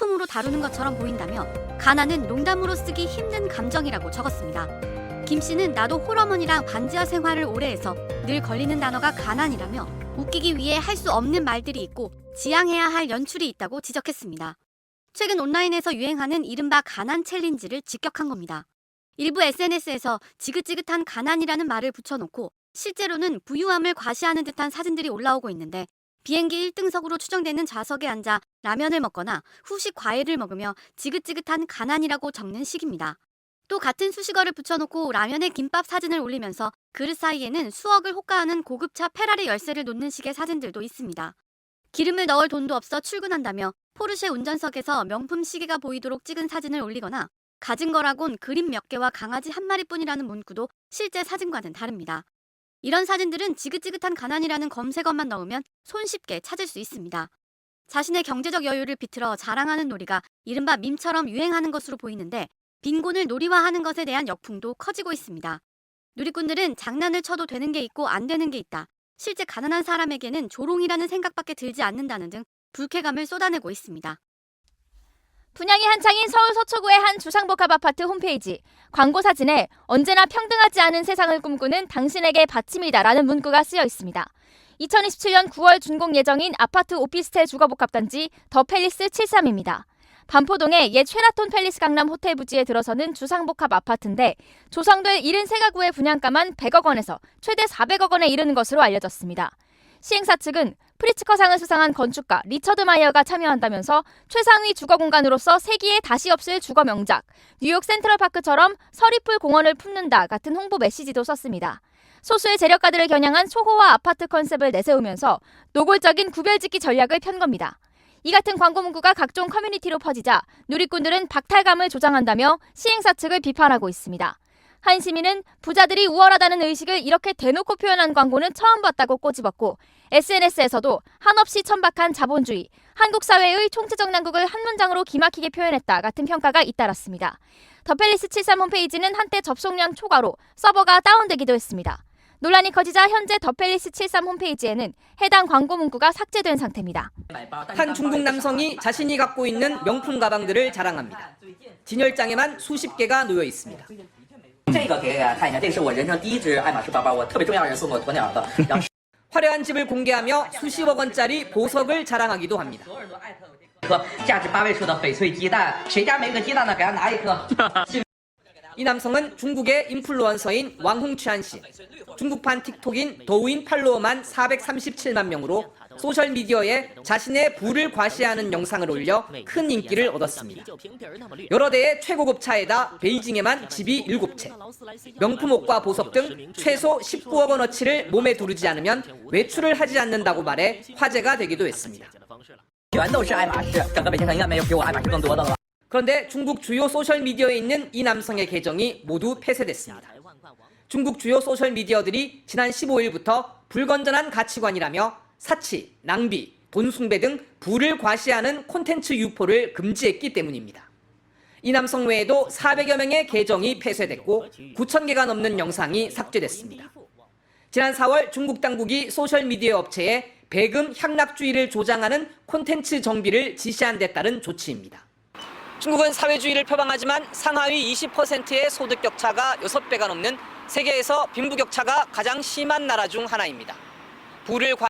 소품으로 다루는 것처럼 보인다며 가난은 농담으로 쓰기 힘든 감정이라고 적었습니다. 김 씨는 나도 홀어머니랑 반지하 생활을 오래 해서 늘 걸리는 단어가 가난이라며 웃기기 위해 할 수 없는 말들이 있고 지양해야 할 연출이 있다고 지적했습니다. 최근 온라인에서 유행하는 이른바 가난 챌린지를 직격한 겁니다. 일부 SNS에서 지긋지긋한 가난이라는 말을 붙여놓고 실제로는 부유함을 과시하는 듯한 사진들이 올라오고 있는데 비행기 1등석으로 추정되는 좌석에 앉아 라면을 먹거나 후식 과일을 먹으며 지긋지긋한 가난이라고 적는 식입니다. 또 같은 수식어를 붙여놓고 라면에 김밥 사진을 올리면서 그릇 사이에는 수억을 호가하는 고급차 페라리 열쇠를 놓는 식의 사진들도 있습니다. 기름을 넣을 돈도 없어 출근한다며 포르쉐 운전석에서 명품 시계가 보이도록 찍은 사진을 올리거나 가진 거라곤 그림 몇 개와 강아지 한 마리뿐이라는 문구도 실제 사진과는 다릅니다. 이런 사진들은 지긋지긋한 가난이라는 검색어만 넣으면 손쉽게 찾을 수 있습니다. 자신의 경제적 여유를 비틀어 자랑하는 놀이가 이른바 밈처럼 유행하는 것으로 보이는데 빈곤을 놀이화하는 것에 대한 역풍도 커지고 있습니다. 누리꾼들은 장난을 쳐도 되는 게 있고 안 되는 게 있다. 실제 가난한 사람에게는 조롱이라는 생각밖에 들지 않는다는 등 불쾌감을 쏟아내고 있습니다. 분양이 한창인 서울 서초구의 한 주상복합 아파트 홈페이지 광고 사진에 언제나 평등하지 않은 세상을 꿈꾸는 당신에게 바칩니다라는 문구가 쓰여 있습니다. 2027년 9월 준공 예정인 아파트 오피스텔 주거복합단지 더 팰리스 73입니다. 반포동의 옛 쉐라톤 팰리스 강남 호텔 부지에 들어서는 주상복합 아파트인데 조성될 73가구의 분양가만 100억 원에서 최대 400억 원에 이르는 것으로 알려졌습니다. 시행사 측은 프리츠커상을 수상한 건축가 리처드 마이어가 참여한다면서 최상위 주거 공간으로서 세기에 다시 없을 주거 명작, 뉴욕 센트럴파크처럼 서리풀 공원을 품는다 같은 홍보 메시지도 썼습니다. 소수의 재력가들을 겨냥한 소호화 아파트 컨셉을 내세우면서 노골적인 구별짓기 전략을 편 겁니다. 이 같은 광고 문구가 각종 커뮤니티로 퍼지자 누리꾼들은 박탈감을 조장한다며 시행사 측을 비판하고 있습니다. 한 시민은 부자들이 우월하다는 의식을 이렇게 대놓고 표현한 광고는 처음 봤다고 꼬집었고 SNS에서도 한없이 천박한 자본주의, 한국 사회의 총체적 난국을 한 문장으로 기막히게 표현했다 같은 평가가 잇따랐습니다. 더펠리스 73 홈페이지는 한때 접속량 초과로 서버가 다운되기도 했습니다. 논란이 커지자 현재 더펠리스 73 홈페이지에는 해당 광고 문구가 삭제된 상태입니다. 한 중국 남성이 자신이 갖고 있는 명품 가방들을 자랑합니다. 진열장에만 수십 개가 놓여 있습니다. 这个给大家看一下，这个是我人生第一只爱马仕包包，我特别重要的人送给我鸵鸟的，然后 화려한 집을 공개하며 수십억 원짜리 보석을 자랑하기도 합니다. 所有人都艾特我这颗价值八位数的翡翠鸡蛋，谁家没个鸡蛋呢？给他拿一颗。 이 남성은 중국의 인플루언서인 왕홍취한 씨, 중국판 틱톡인 더우인 팔로워만 437만 명으로 소셜미디어에 자신의 부를 과시하는 영상을 올려 큰 인기를 얻었습니다. 여러 대의 최고급 차에다 베이징에만 집이 7채, 명품 옷과 보석 등 최소 19억 원어치를 몸에 두르지 않으면 외출을 하지 않는다고 말해 화제가 되기도 했습니다. 그런데 중국 주요 소셜미디어에 있는 이 남성의 계정이 모두 폐쇄됐습니다. 중국 주요 소셜미디어들이 지난 15일부터 불건전한 가치관이라며 사치, 낭비, 돈 숭배 등 부를 과시하는 콘텐츠 유포를 금지했기 때문입니다. 이 남성 외에도 400여 명의 계정이 폐쇄됐고 9천 개가 넘는 영상이 삭제됐습니다. 지난 4월 중국 당국이 소셜미디어 업체에 배금 향락주의를 조장하는 콘텐츠 정비를 지시한 데 따른 조치입니다. 중국은 사회주의를 표방하지만 상하위 20%의 소득 격차가 6배가 넘는 세계에서 빈부격차가 가장 심한 나라 중 하나입니다. 부를 과...